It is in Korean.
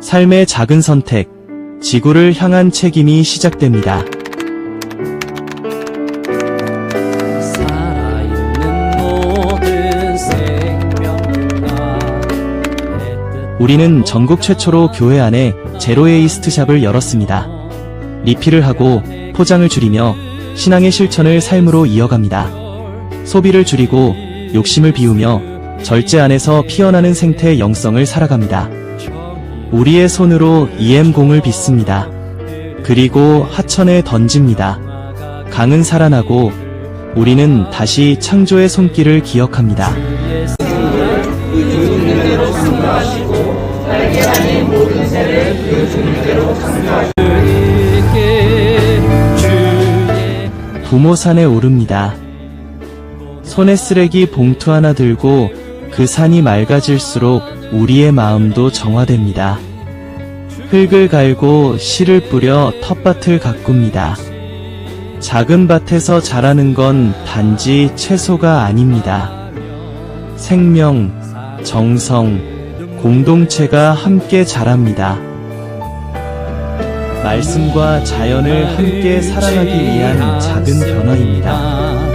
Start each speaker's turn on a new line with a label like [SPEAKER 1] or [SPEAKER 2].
[SPEAKER 1] 삶의 작은 선택, 지구를 향한 책임이 시작됩니다. 우리는 전국 최초로 교회 안에 제로웨이스트샵을 열었습니다. 리필을 하고 포장을 줄이며 신앙의 실천을 삶으로 이어갑니다. 소비를 줄이고 욕심을 비우며 절제 안에서 피어나는 생태 영성을 살아갑니다. 우리의 손으로 EM 공을 빚습니다. 그리고 하천에 던집니다. 강은 살아나고 우리는 다시 창조의 손길을 기억합니다.
[SPEAKER 2] 주께 주의
[SPEAKER 1] 부모 산에 오릅니다. 손에 쓰레기 봉투 하나 들고 그 산이 맑아질수록 우리의 마음도 정화됩니다. 흙을 갈고 씨를 뿌려 텃밭을 가꿉니다. 작은 밭에서 자라는 건 단지 채소가 아닙니다. 생명, 정성, 공동체가 함께 자랍니다. 말씀과 자연을 함께 사랑하기 위한 작은 변화입니다.